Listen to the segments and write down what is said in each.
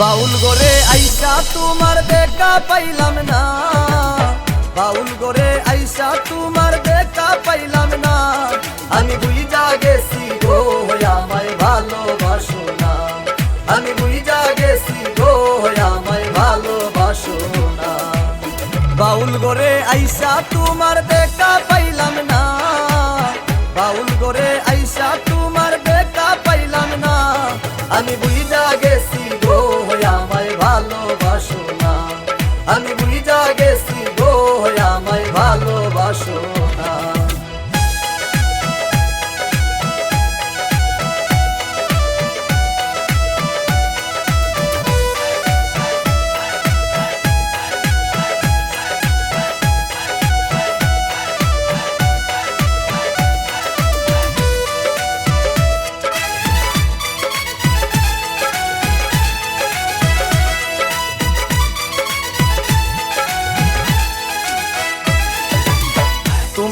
বাউল গোরে আইসা তোমার দেখা পাইলাম না। বাউল গোরে আইসা তোমার দেখা পাইলাম না। আমি বুঝা গেছি গো আমায় ভালোবাসো না। আমি বুঝা গেছি গো আমায় ভালোবাসো না। বাউল গোরে আইসা তোমার দেখা পাইলাম না। বাউল গোরে আইসা তোমার দেখা পাইলাম না। আমি বুঝা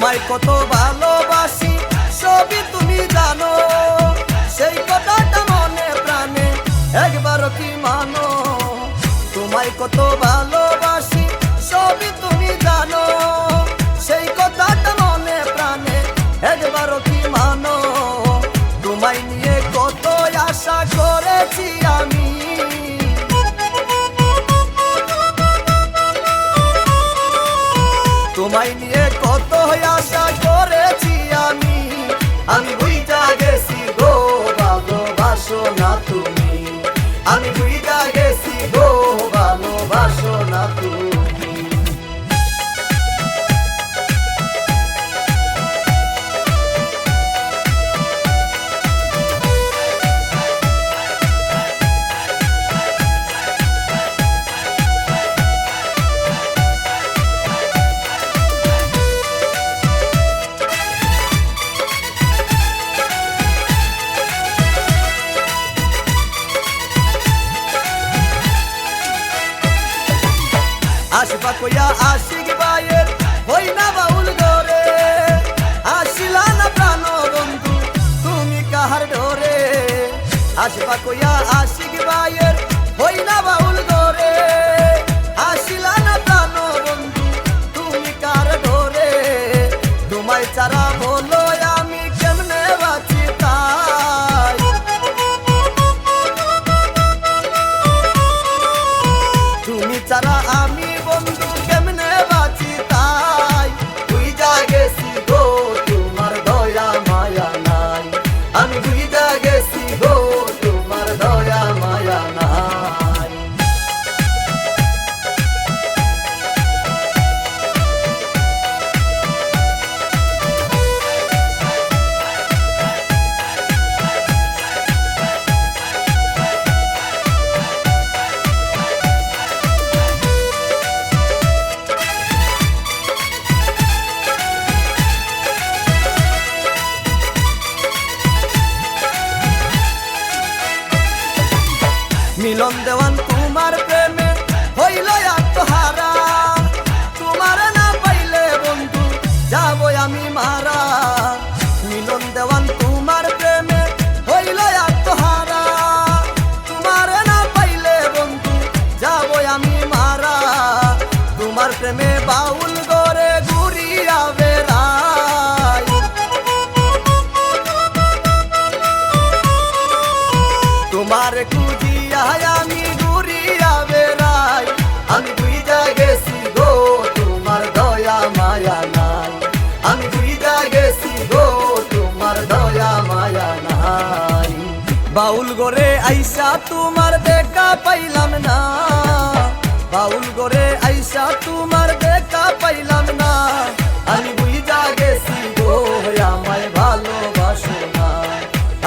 তোমায় কত ভালোবাসি, সবই তুমি জানো। সেই কথাটা মনে প্রাণে একবারও কি মানো? তোমায় কত ভালোবাসি না তুমি কইয়া আশিক বাইয়ের হই না বাউল ধরে আসিলা না প্রাণ বন্ধু, তুমি কাহার ধরে আশপা কইয়া আশিক বাইয়ের হই না বাউল বাউল গরে আইসা তোমার দেখা পাইলাম না। বাউল গরে আইসা তোমার দেখা পাইলাম না। আমি বুঝি জাগে গো আমায় ভালোবাসো না।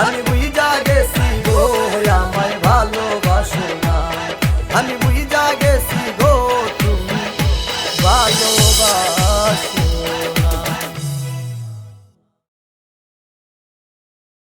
আমি বুঝা গেছি গো আমায় ভালোবাসো না। আমি বুঝি জাগে গো, তুমি ভালোবাস।